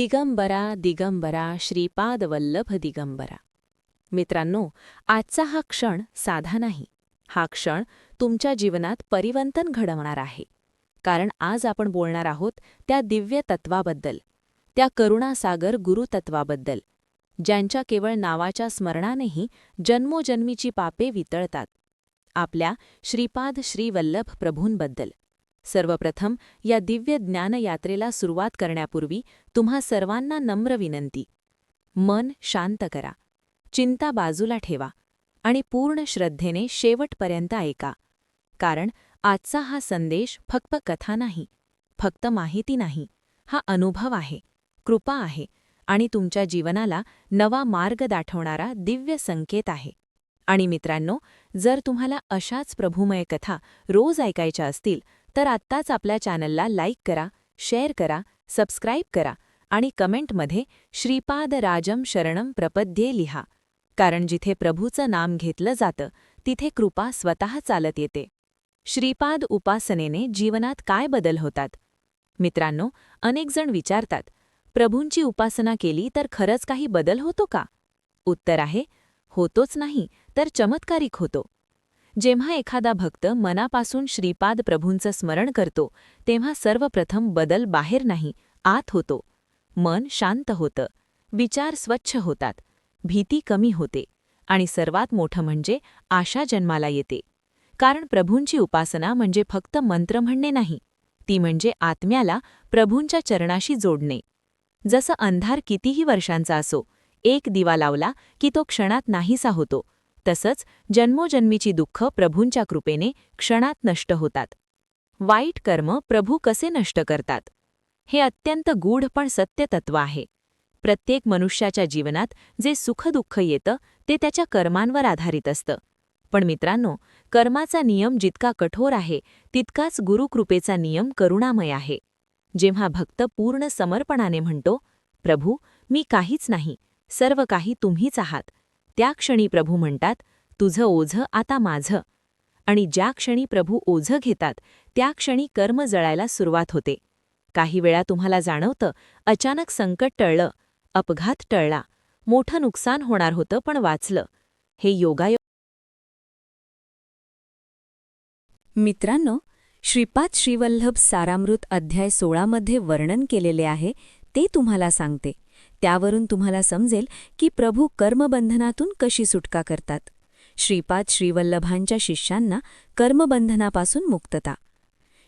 दिगंबरा दिगंबरा श्रीपाद वल्लभ दिगंबरा. मित्रांनो आजचा हा क्षण साधा नाही. हा क्षण तुमच्या जीवनात परिवर्तन घडवणार आहे. कारण आज आपण बोलणार आहोत त्या दिव्य तत्वाबद्दल त्या करुणासागर गुरुतत्वाबद्दल ज्यांच्या केवळ नावाच्या स्मरणानेही जन्मोजन्मीची पापे वितळतात. आपल्या श्रीपाद श्रीवल्लभ प्रभूंबद्दल. सर्वप्रथम या दिव्य ज्ञानयात्रेला सुरुवात करण्यापूर्वी तुम्हा सर्वांना नम्र विनंती. मन शांत करा. चिंता बाजूला ठेवा. आणि पूर्ण श्रद्धेने शेवटपर्यंत ऐका. कारण आजचा हा संदेश फक्त कथा नाही फक्त माहिती नाही. हा अनुभव आहे कृपा आहे आणि तुमच्या जीवनाला नवा मार्ग दाठवणारा दिव्य संकेत आहे. आणि मित्रांनो जर तुम्हाला अशाच प्रभुमय कथा रोज ऐकायच्या असतील तर आत्ताच आपल्या चॅनलला लाईक करा शेअर करा सबस्क्राईब करा आणि कमेंटमध्ये श्रीपाद राजम शरणम प्रपद्ये लिहा. कारण जिथे प्रभूचं नाम घेतलं जातं तिथे कृपा स्वतः चालत येते. श्रीपाद उपासनेने जीवनात काय बदल होतात? मित्रांनो अनेकजण विचारतात प्रभूंची उपासना केली तर खरंच काही बदल होतो का? उत्तर आहे होतोच नाही तर चमत्कारिक होतो. जेव्हा एखादा भक्त मनापासून श्रीपाद प्रभूंचं स्मरण करतो तेव्हा सर्वप्रथम बदल बाहेर नाही आत होतो. मन शांत होतं. विचार स्वच्छ होतात. भीती कमी होते. आणि सर्वात मोठं म्हणजे आशा जन्माला येते. कारण प्रभूंची उपासना म्हणजे फक्त मंत्र म्हणणे नाही. ती म्हणजे आत्म्याला प्रभूंच्या चरणाशी जोडणे. जसं अंधार कितीही वर्षांचा असो एक दिवा लावला की तो क्षणात नाहीसा होतो. तसंच जन्मोजन्मीची दुःख प्रभूंच्या कृपेने क्षणात नष्ट होतात. वाईट कर्म प्रभू कसे नष्ट करतात? हे अत्यंत गूढ पण सत्य तत्व आहे. प्रत्येक मनुष्याच्या जीवनात जे सुखदुःख येतं ते त्याच्या कर्मांवर आधारित असतं. पण मित्रांनो कर्माचा नियम जितका कठोर आहे तितकाच गुरुकृपेचा नियम करुणामय आहे. जेव्हा भक्त पूर्ण समर्पणाने म्हणतो प्रभू मी काहीच नाही सर्व काही तुम्हीच आहात. त्या क्षणी प्रभू म्हणतात तुझं ओझं आता माझं. आणि ज्या क्षणी प्रभू ओझं घेतात त्या क्षणी कर्म जळायला सुरुवात होते. काही वेळा तुम्हाला जाणवतं अचानक संकट टळलं अपघात टळला मोठं नुकसान होणार होतं पण वाचलं. हे योगायोग मित्रांनो श्रीपाद श्रीवल्लभ सारामृत अध्याय सोळामध्ये वर्णन केलेले आहे ते तुम्हाला सांगते. त्यावरून तुम्हाला समजेल की प्रभू कर्मबंधनातून कशी सुटका करतात. श्रीपाद श्रीवल्लभांच्या शिष्यांना कर्मबंधनापासून मुक्तता.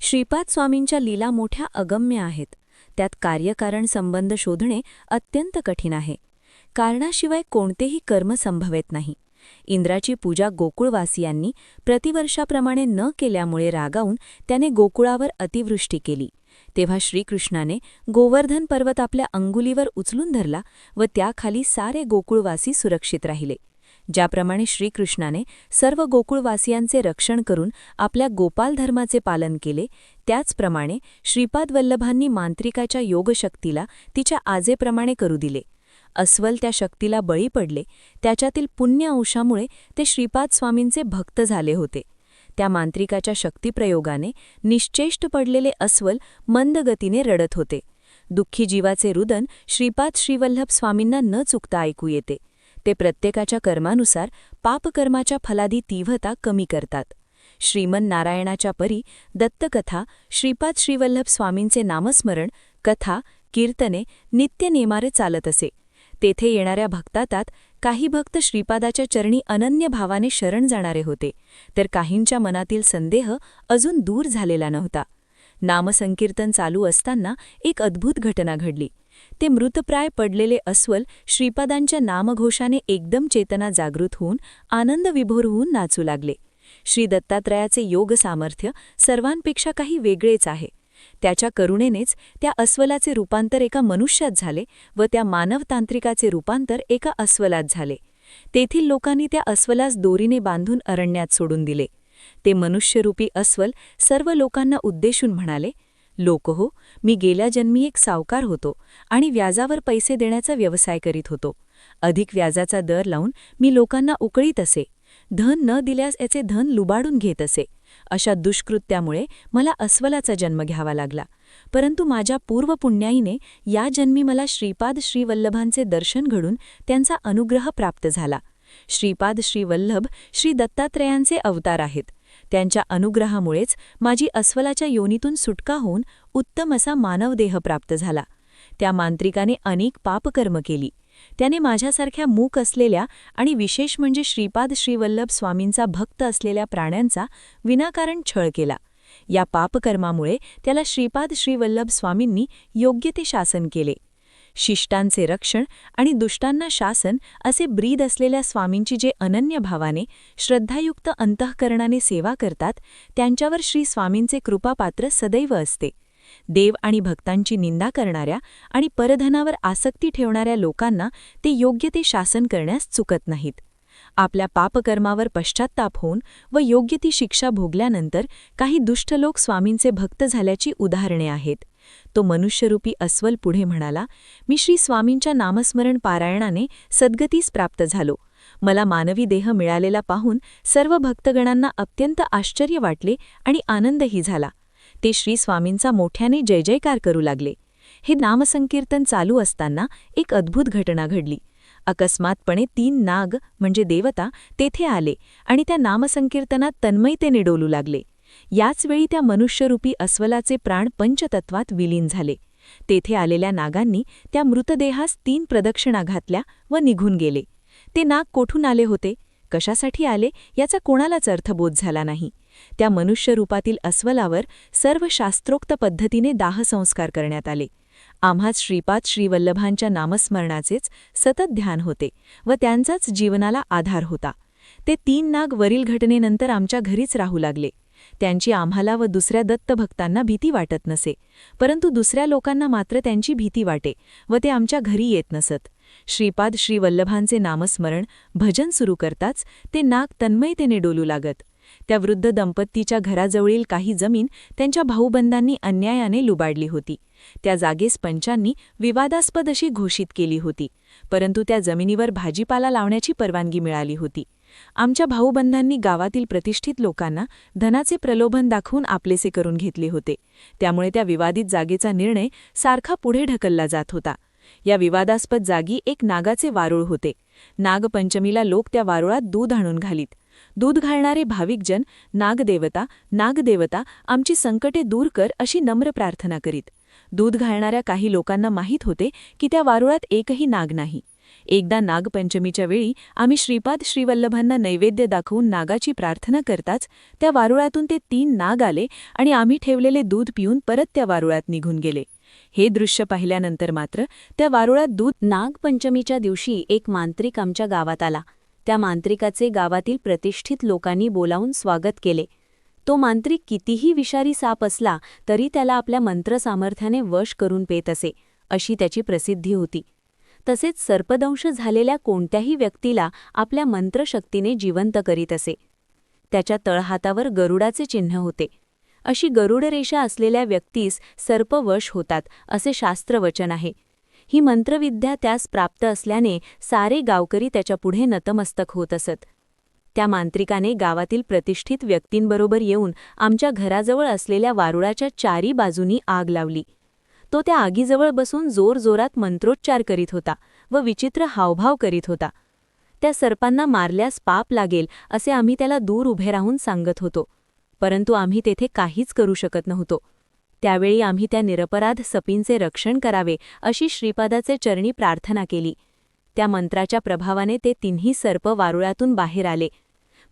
श्रीपाद स्वामींच्या लीला मोठ्या अगम्य आहेत. त्यात कार्यकारण संबंध शोधणे अत्यंत कठीण आहे. कारणाशिवाय कोणतेही कर्म संभवेत नाही. इंद्राची पूजा गोकुळवासियांनी प्रतिवर्षाप्रमाणे न केल्यामुळे रागावून त्याने गोकुळावर अतिवृष्टी केली. तेव्हा श्रीकृष्णाने गोवर्धन पर्वत आपल्या अंगुलीवर उचलून धरला व त्याखाली सारे गोकुळवासी सुरक्षित राहिले. ज्याप्रमाणे श्रीकृष्णाने सर्व गोकुळवासियांचे रक्षण करून आपल्या गोपाल धर्माचे पालन केले त्याचप्रमाणे श्रीपाद वल्लभांनी मांत्रिकाच्या योगशक्तीला तिच्या आजेप्रमाणे करू दिले. अस्वल त्या शक्तीला बळी पडले त्याच्यातील पुण्य अंशामुळे ते श्रीपाद स्वामींचे भक्त झाले होते. त्या मांत्रिकाच्या शक्तिप्रयोगाने निश्चेष्ट पडलेले अस्वल मंदगतीने रडत होते. दुःखी जीवाचे रुदन श्रीपाद श्रीवल्लभ स्वामींना न चुकता ऐकू येते. ते प्रत्येकाच्या कर्मानुसार पापकर्माच्या फलादी तीव्रता कमी करतात. श्रीमन नारायणाच्या परी दत्तकथा श्रीपाद श्रीवल्लभ स्वामींचे नामस्मरण कथा कीर्तने नित्यनेमारे चालत असे. तेथे येणाऱ्या भक्तातात काही भक्त श्रीपादाच्या चरणी अनन्य भावाने शरण जाणारे होते तर काहींच्या मनातील संदेह अजून दूर झालेला नव्हता. नामसंकीर्तन चालू असताना एक अद्भुत घटना घडली. ते मृतप्राय पडलेले अस्वल श्रीपादांच्या नामघोषाने एकदम चेतना जागृत होऊन आनंद विभोर होऊन नाचू लागले. श्री दत्तात्रयाचे योग सामर्थ्य सर्वांपेक्षा काही वेगळेच आहे. त्याच्या करुणेनेच त्या अस्वलाचे रूपांतर एका मनुष्यात झाले व त्या मानवतांत्रिकाचे रूपांतर एका अस्वलात झाले. तेथील लोकांनी त्या अस्वलास दोरीने बांधून अरण्यात सोडून दिले. ते मनुष्यरूपी अस्वल सर्व लोकांना उद्देशून म्हणाले लोक हो मी गेल्या जन्मी एक सावकार होतो आणि व्याजावर पैसे देण्याचा व्यवसाय करीत होतो. अधिक व्याजाचा दर लावून मी लोकांना उकळीत असे. धन न दिल्यास याचे धन लुबाडून घेत असे. अशा दुष्कृत्यामुळे मला अस्वलाचा जन्म घ्यावा लागला. परंतु माझ्या पूर्वपुण्याईने या जन्मी मला श्रीपाद श्रीवल्लभांचे दर्शन घडून त्यांचा अनुग्रह प्राप्त झाला. श्रीपाद श्रीवल्लभ श्री दत्तात्रयांचे अवतार आहेत. त्यांच्या अनुग्रहामुळेच माझी अस्वलाच्या योनीतून सुटका होऊन उत्तम असा मानवदेह प्राप्त झाला. त्या मांत्रिकाने अनेक पापकर्म केली. त्याने माझ्यासारख्या मूक असलेल्या आणि विशेष म्हणजे श्रीपाद श्रीवल्लभ स्वामींचा भक्त असलेल्या प्राण्यांचा विनाकारण छळ केला. या पापकर्मामुळे त्याला श्रीपाद श्रीवल्लभ स्वामींनी योग्य ते शासन केले. शिष्टांचे रक्षण आणि दुष्टांना शासन असे ब्रीद असलेल्या स्वामींची जे अनन्य भावाने श्रद्धायुक्त अंतःकरणाने सेवा करतात त्यांच्यावर श्री स्वामींचे कृपापात्र सदैव असते. देव आणि भक्तांची निंदा करणाऱ्या आणि परधनावर आसक्ती ठेवणाऱ्या लोकांना ते योग्य ते शासन करण्यास चुकत नाहीत. आपल्या पापकर्मावर पश्चात्ताप होऊन व योग्य ती शिक्षा भोगल्यानंतर काही दुष्ट लोक स्वामींचे भक्त झाल्याची उदाहरणे आहेत. तो मनुष्यरूपी अस्वल पुढे म्हणाला मी श्री स्वामींच्या नामस्मरण पारायणाने सद्गतीस प्राप्त झालो. मला मानवी देह मिळालेला पाहून सर्व भक्तगणांना अत्यंत आश्चर्य वाटले आणि आनंदही झाला. ते श्री स्वामींचा मोठ्याने जय जयकार करू लागले. हे नामसंकीर्तन चालू असताना एक अद्भुत घटना घडली. अकस्मातपणे तीन नाग म्हणजे देवता तेथे आले आणि त्या नामसंकीर्तनात तन्मयतेने डोलू लागले. याचवेळी त्या मनुष्यरूपी अस्वलाचे प्राण पंचतत्वात विलीन झाले. तेथे आलेल्या नागांनी त्या मृतदेहास तीन प्रदक्षिणा घातल्या व निघून गेले. ते नाग कोठून आले होते? कशासाठी आले? याचा कोणालाच अर्थबोध झाला नाही. त्या मनुष्यरूपातील अस्वलावर सर्व शास्त्रोक्त पद्धतीने दाहसंस्कार करण्यात आले. आम्हाच श्रीपाद श्रीवल्लभांच्या नामस्मरणाचेच सतत ध्यान होते व त्यांचाच जीवनाला आधार होता. ते तीन नाग वरील घटनेनंतर आमच्या घरीच राहू लागले. त्यांची आम्हाला व दुसऱ्या दत्तभक्तांना भीती वाटत नसे परंतु दुसऱ्या लोकांना मात्र त्यांची भीती वाटे व ते आमच्या घरी येत नसत. श्रीपाद श्रीवल्लभांचे नामस्मरण भजन सुरू करताच ते नाग तन्मयतेने डोलू लागत. त्या वृद्ध दंपतीच्या घराजवळील काही जमीन त्यांच्या भाऊबंदांनी अन्यायाने लुबाडली होती. त्या जागेस पंचांनी विवादास्पद अशी घोषित केली होती. परंतु त्या जमिनीवर भाजीपाला लावण्याची परवानगी मिळाली होती. आमच्या भाऊबंधांनी गावातील प्रतिष्ठित लोकांना धनाचे प्रलोभन दाखवून आपलेसे करून घेतले होते. त्यामुळे त्या विवादित जागेचा निर्णय सारखा पुढे ढकलला जात होता. या विवादास्पद जागी एक नागाचे वारुळ होते. नागपंचमीला लोक त्या वारुळात दूध आणून घालीत. दूध घालणारे भाविकजन नागदेवता नागदेवता आमची संकटे दूर कर अशी नम्र प्रार्थना करीत. दूध घालणाऱ्या काही लोकांना माहीत होते की त्या वारुळात एकही नाग नाही. एकदा नागपंचमीच्या वेळी आम्ही श्रीपाद श्रीवल्लभांना नैवेद्य दाखवून नागाची प्रार्थना करताच त्या वारुळातून ते तीन नाग आले आणि आम्ही ठेवलेले दूध पिऊन परत त्या वारुळात निघून गेले. हे दृश्य पाहिल्यानंतर मात्र त्या वारुळात दूध नागपंचमीच्या दिवशी एक मांत्रिक आमच्या गावात आला. त्या मांत्रिकाचे गावातील प्रतिष्ठित लोकांनी बोलावून स्वागत केले. तो मांत्रिक कितीही विषारी साप असला तरी त्याला आपल्या मंत्रसामर्थ्याने वश करून पेत असे अशी त्याची प्रसिद्धी होती. तसेच सर्पदंश झालेल्या कोणत्याही व्यक्तीला आपल्या मंत्रशक्तीने जिवंत करीत असे. त्याच्या तळहातावर गरुडाचे चिन्ह होते. अशी गरुडरेषा असलेल्या व्यक्तीस सर्पवश होतात असे शास्त्रवचन आहे. ही मंत्रविद्या त्यास प्राप्त असल्याने सारे गावकरी त्याच्यापुढे नतमस्तक होत असत. त्या मांत्रिकाने गावातील प्रतिष्ठित व्यक्तींबरोबर येऊन आमच्या घराजवळ असलेल्या वारुळाच्या चारी बाजूनी आग लावली. तो त्या आगीजवळ बसून जोरजोरात मंत्रोच्चार करीत होता व विचित्र हावभाव करीत होता. त्या सर्पांना मारल्यास पाप लागेल असे आम्ही त्याला दूर उभे राहून सांगत होतो. परंतु आम्ही तेथे काहीच करू शकत नव्हतो. त्यावेळी आम्ही त्या निरपराध सपींचे रक्षण करावे अशी श्रीपादाचे चरणी प्रार्थना केली. त्या मंत्राच्या प्रभावाने ते तिन्ही सर्प वारुळातून बाहेर आले.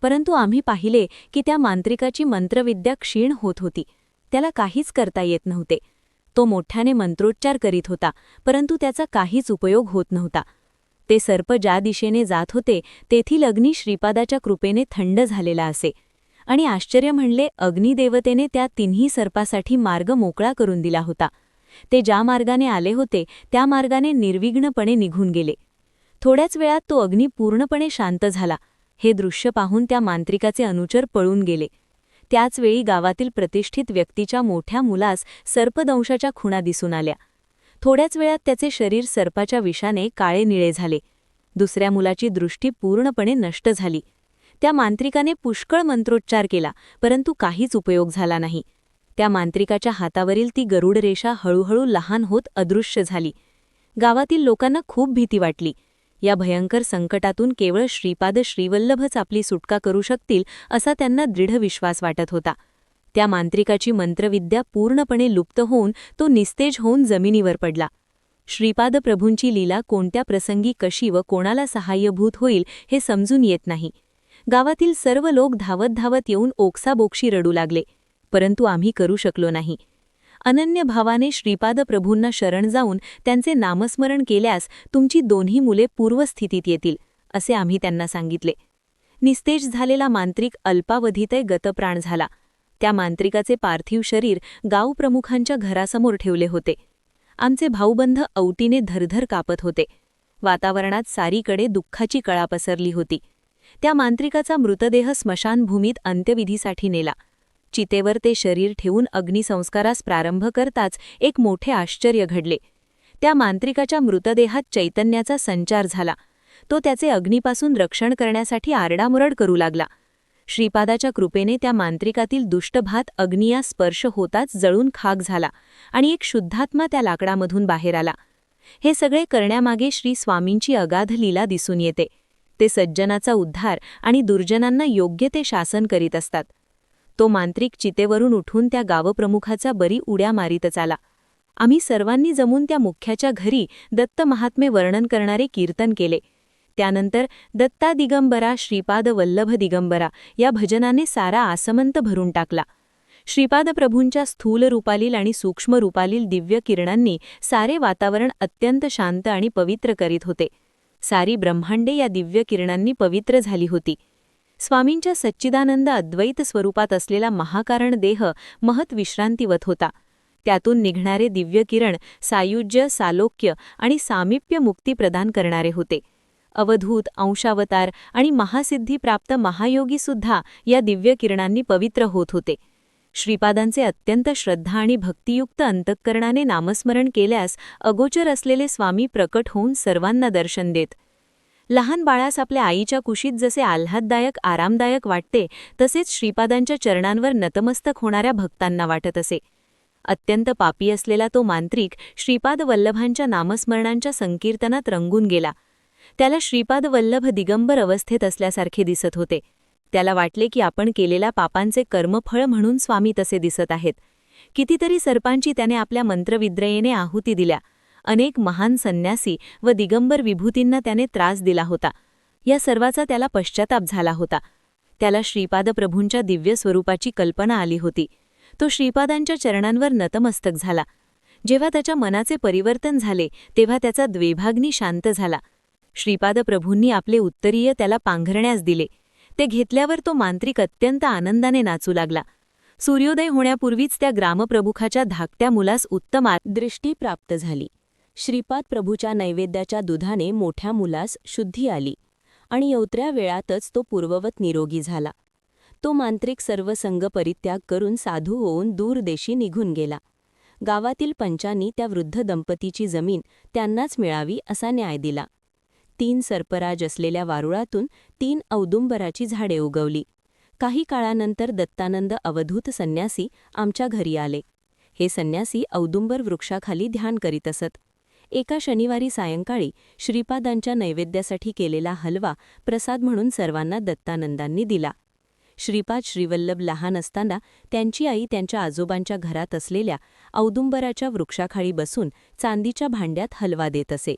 परंतु आम्ही पाहिले की त्या मांत्रिकाची मंत्रविद्या क्षीण होत होती. त्याला काहीच करता येत नव्हते. तो मोठ्याने मंत्रोच्चार करीत होता परंतु त्याचा काहीच उपयोग होत नव्हता. ते सर्प ज्या दिशेने जात होते तेथील अग्नी श्रीपादाच्या कृपेने थंड झालेला असे. आणि आश्चर्य म्हणले अग्निदेवतेने त्या तिन्ही सर्पासाठी मार्ग मोकळा करून दिला होता. ते ज्या मार्गाने आले होते त्या मार्गाने निर्विघ्नपणे निघून गेले. थोड्याच वेळात तो अग्नी पूर्णपणे शांत झाला. हे दृश्य पाहून त्या मांत्रिकाचे अनुचर पळून गेले. त्याचवेळी गावातील प्रतिष्ठित व्यक्तीच्या मोठ्या मुलास सर्पदंशाच्या खुणा दिसून आल्या. थोड्याच वेळात त्याचे शरीर सर्पाच्या विषाने काळे निळे झाले. दुसऱ्या मुलाची दृष्टी पूर्णपणे नष्ट झाली. त्या मांत्रिकाने पुष्कळ मंत्रोच्चार केला परंतु काहीच उपयोग झाला नाही. त्या मांत्रिकाच्या हातावरील ती गरुड रेषा हळूहळू लहान होत अदृश्य झाली. गावातील लोकांना खूप भीती वाटली. या भयंकर संकटातून केवळ श्रीपाद श्रीवल्लभच आपली सुटका करू शकतील असा त्यांना दृढ विश्वास वाटत होता. त्या मांत्रिकाची मंत्रविद्या पूर्णपणे लुप्त होऊन तो निस्तेज होऊन जमिनीवर पडला. श्रीपाद प्रभूंची लीला कोणत्या प्रसंगी कशी व कोणाला सहाय्यभूत होईल हे समजून येत नाही. गावातील सर्व लोक धावत धावत येऊन ओक्साबोक्षी रडू लागले परंतु आम्ही करू शकलो नाही. अनन्य भावाने श्रीपाद प्रभूंना शरण जाऊन त्यांचे नामस्मरण केल्यास तुमची दोन्ही मुले पूर्वस्थितीत येतील असे आम्ही त्यांना सांगितले. निस्तेज झालेला मांत्रिक अल्पावधीतय गतप्राण झाला. त्या मांत्रिकाचे पार्थिव शरीर गावप्रमुखांच्या घरासमोर ठेवले होते. आमचे भाऊबंध औटीने धरधर कापत होते. वातावरणात सारीकडे दुःखाची कळा पसरली होती. त्या मांत्रिकाचा मृतदेह स्मशानभूमीत अंत्यविधीसाठी नेला. चितेवर ते शरीर ठेवून अग्निसंस्कारास प्रारंभ करताच एक मोठे आश्चर्य घडले. त्या मांत्रिकाच्या मृतदेहात चैतन्याचा संचार झाला. तो त्याचे अग्नीपासून रक्षण करण्यासाठी आरडामुरड करू लागला. श्रीपादाच्या कृपेने त्या मांत्रिकातील दुष्टभात अग्निया स्पर्श होताच जळून खाक झाला आणि एक शुद्धात्मा त्या लाकडामधून बाहेर आला. हे सगळे करण्यामागे श्री स्वामींची अगाध लीला दिसून येते. ते सज्जनाचा उद्धार आणि दुर्जनांना योग्य ते शासन करीत असतात. तो मांत्रिक चितेवरून उठून त्या गावप्रमुखाचा बरी उड्या मारीतच आला आम्ही सर्वांनी जमून त्या मुख्याच्या घरी दत्त महात्मे वर्णन करणारे कीर्तन केले. त्यानंतर दत्ता दिगंबरा श्रीपाद वल्लभ दिगंबरा या भजनाने सारा आसमंत भरून टाकला. श्रीपाद प्रभूंच्या स्थूल रूपालील आणि सूक्ष्म रूपालील दिव्य किरणांनी सारे वातावरण अत्यंत शांत आणि पवित्र करीत होते. सारी ब्रह्मांडे या दिव्य किरणांनी पवित्र झाली होती. स्वामींच्या सच्चिदानंद अद्वैत स्वरूपात असलेला महाकारण देह महत विश्रांतीवत होता. त्यातून निघणारे दिव्य किरण सायुज्य सालोक्य आणि सामिप्य मुक्ती प्रदान करणारे होते. अवधूत अंशावतार आणि महासिद्धी प्राप्त महायोगीसुद्धा या दिव्य किरणांनी पवित्र होत होते. श्रीपादांचे अत्यंत श्रद्धा आणि भक्तियुक्त अंतःकरणाने नामस्मरण केल्यास अगोचर असलेले स्वामी प्रकट होऊन सर्वांना दर्शन देत. लहान बाळास आपल्या आईच्या कुशीत जसे आल्हाददायक आरामदायक वाटते तसेच श्रीपादांच्या चरणांवर नतमस्तक होणाऱ्या भक्तांना वाटत असे. अत्यंत पापी असलेला तो मांत्रिक श्रीपाद वल्लभांच्या नामस्मरणांच्या संकीर्तनात रंगून गेला. त्याला श्रीपाद वल्लभ दिगंबर अवस्थेत असल्यासारखे दिसत होते. त्याला वाटले की आपण केलेल्या पापांचे कर्मफळ म्हणून स्वामी तसे दिसत आहेत. कितीतरी सर्पांची त्याने आपल्या मंत्रविद्रयेने आहुती दिल्या. अनेक महान संन्यासी व दिगंबर विभूतींना त्याने त्रास दिला होता. या सर्वाचा त्याला पश्चाताप झाला होता. त्याला श्रीपाद प्रभूंच्या दिव्य स्वरूपाची कल्पना आली होती. तो श्रीपादांच्या चरणांवर नतमस्तक झाला. जेव्हा त्याच्या मनाचे परिवर्तन झाले तेव्हा त्याचा द्वेभाग्नी शांत झाला. श्रीपाद प्रभूंनी आपले उत्तरीय त्याला पांघरण्यास दिले. ते घेतल्यावर तो मांत्रिक अत्यंत आनंदाने नाचू लागला. सूर्योदय होण्यापूर्वीच त्या ग्रामप्रमुखाच्या धाकट्या मुलास उत्तम दृष्टी प्राप्त झाली. श्रीपाद प्रभूच्या नैवेद्याच्या दुधाने मोठ्या मुलास शुद्धी आली आणि यवत्र्या वेळातच तो पूर्ववत निरोगी झाला. तो मांत्रिक सर्व संघ परित्याग करून साधू होऊन दूरदेशी निघून गेला. गावातील पंचांनी त्या वृद्ध दंपतीची जमीन त्यांनाच मिळावी असा न्याय दिला. तीन सर्पराज असलेल्या वारुळातून तीन औदुंबराची झाडे उगवली. काही काळानंतर दत्तानंद अवधूत संन्यासी आमच्या घरी आले. हे संन्यासी औदुंबर वृक्षाखाली ध्यान करीत असत. एका शनिवारी सायंकाळी श्रीपादांच्या नैवेद्यासाठी केलेला हलवा प्रसाद म्हणून सर्वांना दत्तानंदांनी दिला. श्रीपाद श्रीवल्लभ लहान असताना त्यांची आई त्यांच्या आजोबांच्या घरात असलेल्या औदुंबराच्या वृक्षाखाली बसून चांदीच्या भांड्यात हलवा देत असे.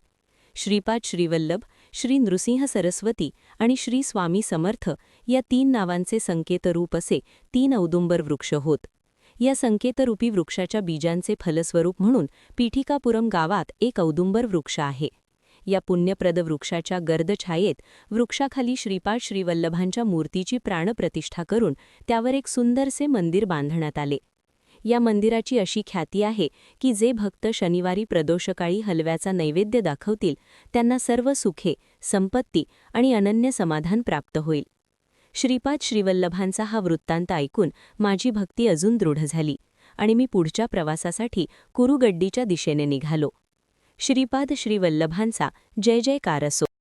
श्रीपाद श्रीवल्लभ श्री नृसिंह सरस्वती आणि श्री स्वामी समर्थ या तीन नावांचे संकेतरूप असे तीन औदुंबर वृक्ष होत. या संकेतरूपी वृक्षाच्या बीजांचे फलस्वरूप म्हणून पीठिकापुरम गावात एक औदुंबर वृक्ष आहे. या पुण्यप्रद वृक्षाच्या गर्दछायेत वृक्षाखाली श्रीपाद श्रीवल्लभांच्या मूर्तीची प्राणप्रतिष्ठा करून त्यावर एक सुंदरसे मंदिर बांधण्यात आले. या मंदिराची अशी ख्याती आहे की जे भक्त शनिवारी प्रदोषकाळी हलव्याचा नैवेद्य दाखवतील त्यांना सर्व सुखे संपत्ती आणि अनन्य समाधान प्राप्त होईल. श्रीपाद श्रीवल्लभांचा हा वृत्तांत ऐकून माझी भक्ती अजून दृढ झाली आणि मी पुढच्या प्रवासासाठी कुरुगड्डीच्या दिशेने निघालो. श्रीपाद श्रीवल्लभांचा जय जयकार असो.